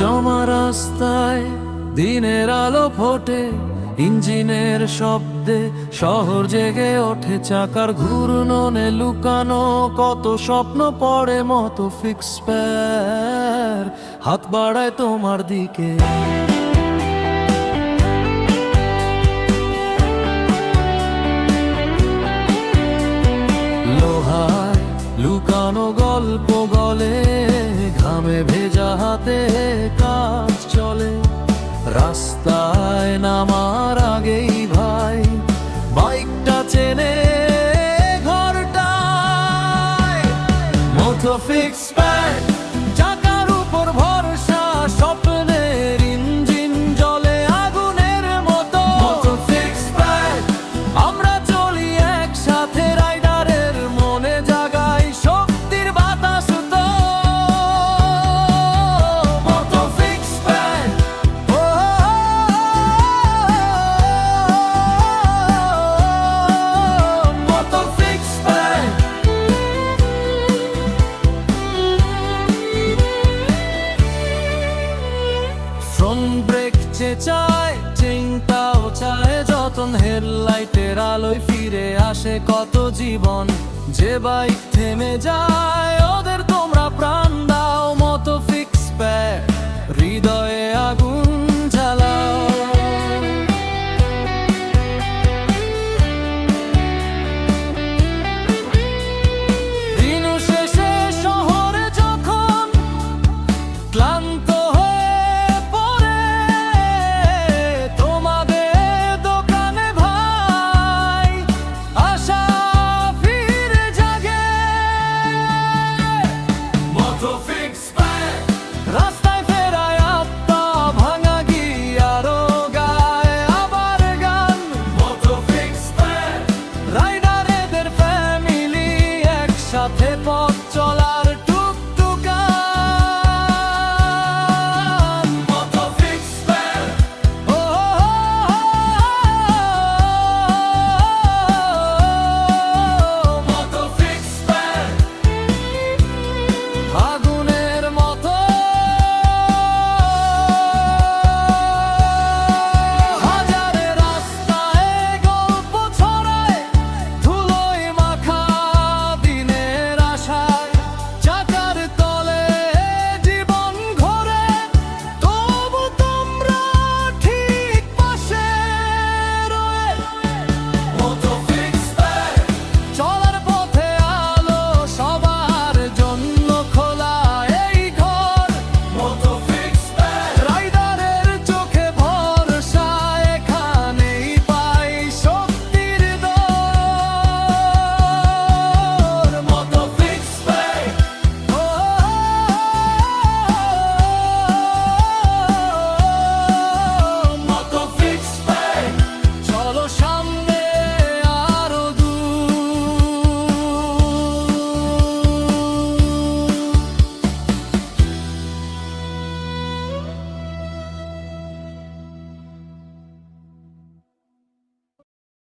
জমা রাস্তায় দিনের আলো ফোটে, ইঞ্জিনের শব্দে শহর জেগে ওঠে চাকার ঘূর্ণনে লুকানো, কত স্বপ্ন পড়ে মতো ফিক্স প্যার হাত বাড়ায় তোমার দিকে। লুকানো গল্প গলে, ঘামে ভেজা হাতে কাজ চলে। রাস্তায় নামার আগেই ভাই, বাইকটা চেনে ঘরটা মতো ফিক্স প্যাড ব্রেক চায় চিন্তাও চায় যতন। হেডলাইটের আলোয় ফিরে আসে কত জীবন। যে বাইক থেমে যায়